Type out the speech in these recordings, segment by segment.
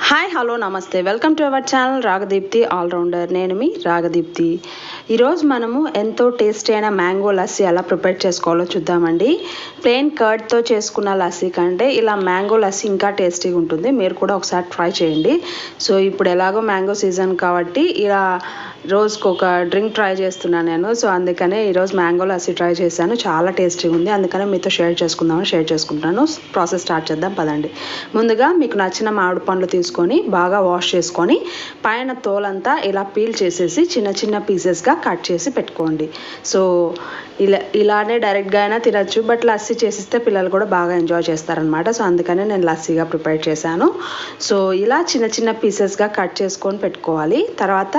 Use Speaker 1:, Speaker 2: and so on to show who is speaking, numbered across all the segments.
Speaker 1: Hi hello నమస్తే welcome to our channel Ragadeepthi allrounder నేను మీ రాగదీప్తి ఈరోజు మనము ఎంతో టేస్టీ అయిన మ్యాంగో లస్సీ ఎలా ప్రిపేర్ చేసుకోవాలో చూద్దామండి. ప్లెయిన్ కర్డ్తో చేసుకున్న లస్సీ కంటే ఇలా మ్యాంగో లస్సీ ఇంకా టేస్టీగా ఉంటుంది. మీరు కూడా ఒకసారి ట్రై చేయండి. సో ఇప్పుడు ఎలాగో మ్యాంగో సీజన్ కాబట్టి ఇలా రోజుకు ఒక డ్రింక్ ట్రై చేస్తున్నాను నేను. సో అందుకనే ఈరోజు మ్యాంగో లస్సీ ట్రై చేశాను. చాలా టేస్టీగా ఉంది. అందుకనే మీతో షేర్ చేసుకుందామని షేర్ చేసుకుంటాను ప్రాసెస్ స్టార్ట్ చేద్దాం. పదండి. ముందుగా మీకు నచ్చిన మామిడి పండ్లు తీసుకొని బాగా వాష్ చేసుకొని పైన తోలంతా ఇలా పీల్ చేసేసి చిన్న చిన్న పీసెస్గా కట్ చేసి పెట్టుకోండి. సో ఇలా ఇలానే డైరెక్ట్గా అయినా తినచ్చు. బట్ లస్సీ చేసిస్తే పిల్లలు కూడా బాగా ఎంజాయ్ చేస్తారనమాట సో అందుకనే నేను లస్సీగా ప్రిపేర్ చేశాను. సో ఇలా చిన్న చిన్న పీసెస్గా కట్ చేసుకొని పెట్టుకోవాలి. తర్వాత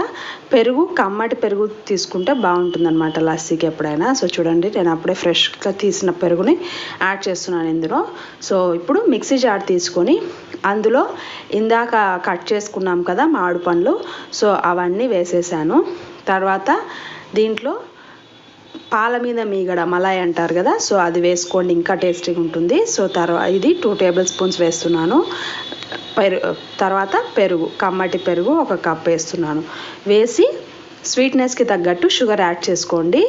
Speaker 1: పెరుగు కమ్మటి పెరుగు తీసుకుంటే బాగుంటుందన్నమాట లస్సీకి ఎప్పుడైనా. సో చూడండి నేను అప్పుడే ఫ్రెష్గా తీసిన పెరుగుని యాడ్ చేస్తున్నాను ఇందులో. సో ఇప్పుడు మిక్సీ జార్ తీసుకొని అందులో ఇందాక కట్ చేసుకున్నాం కదా మామిడి పండ్లు. సో అవన్నీ వేసేసాను. తర్వాత దీంట్లో పాల మీద మీగడ మలాయ్ అంటారు కదా సో అది వేసుకోండి ఇంకా టేస్టీగా ఉంటుంది. సో తర్వాత ఇది టూ టేబుల్ స్పూన్స్ వేస్తున్నాను. పెరు తర్వాత పెరుగు కమ్మటి పెరుగు ఒక కప్ వేస్తున్నాను. వేసి స్వీట్నెస్కి తగ్గట్టు షుగర్ యాడ్ చేసుకోండి.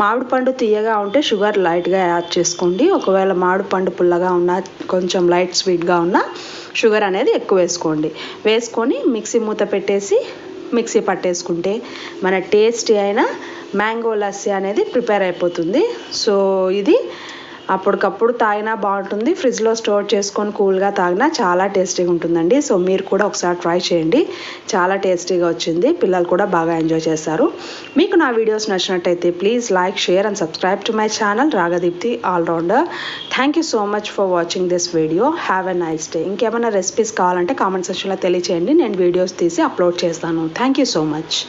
Speaker 1: మామిడి పండు తీయగా ఉంటే షుగర్ లైట్గా యాడ్ చేసుకోండి. ఒకవేళ మామిడి పండు పుల్లగా ఉన్న కొంచెం లైట్ స్వీట్గా ఉన్న షుగర్ అనేది ఎక్కువ వేసుకోండి. వేసుకొని మిక్సీ మూత పెట్టేసి మిక్సీ పట్టేసుకుంటే మన టేస్టీ అయిన మ్యాంగో లస్సీ అనేది ప్రిపేర్ అయిపోతుంది. సో ఇది అప్పటికప్పుడు తాగినా బాగుంటుంది. ఫ్రిడ్జ్లో స్టోర్ చేసుకొని కూల్గా తాగినా చాలా టేస్టీగా ఉంటుందండి. సో మీరు కూడా ఒకసారి ట్రై చేయండి. చాలా టేస్టీగా వచ్చింది. పిల్లలు కూడా బాగా ఎంజాయ్ చేశారు. మీకు నా వీడియోస్ నచ్చినట్టయితే please like share and subscribe to my channel Ragadeepthi allrounder. Thank you so much for watching this video have a nice day ఇంకేమైనా రెసిపీస్ కావాలంటే కామెంట్ సెక్షన్లో తెలియచేయండి. నేను వీడియోస్ తీసి అప్లోడ్ చేస్తాను. Thank you so much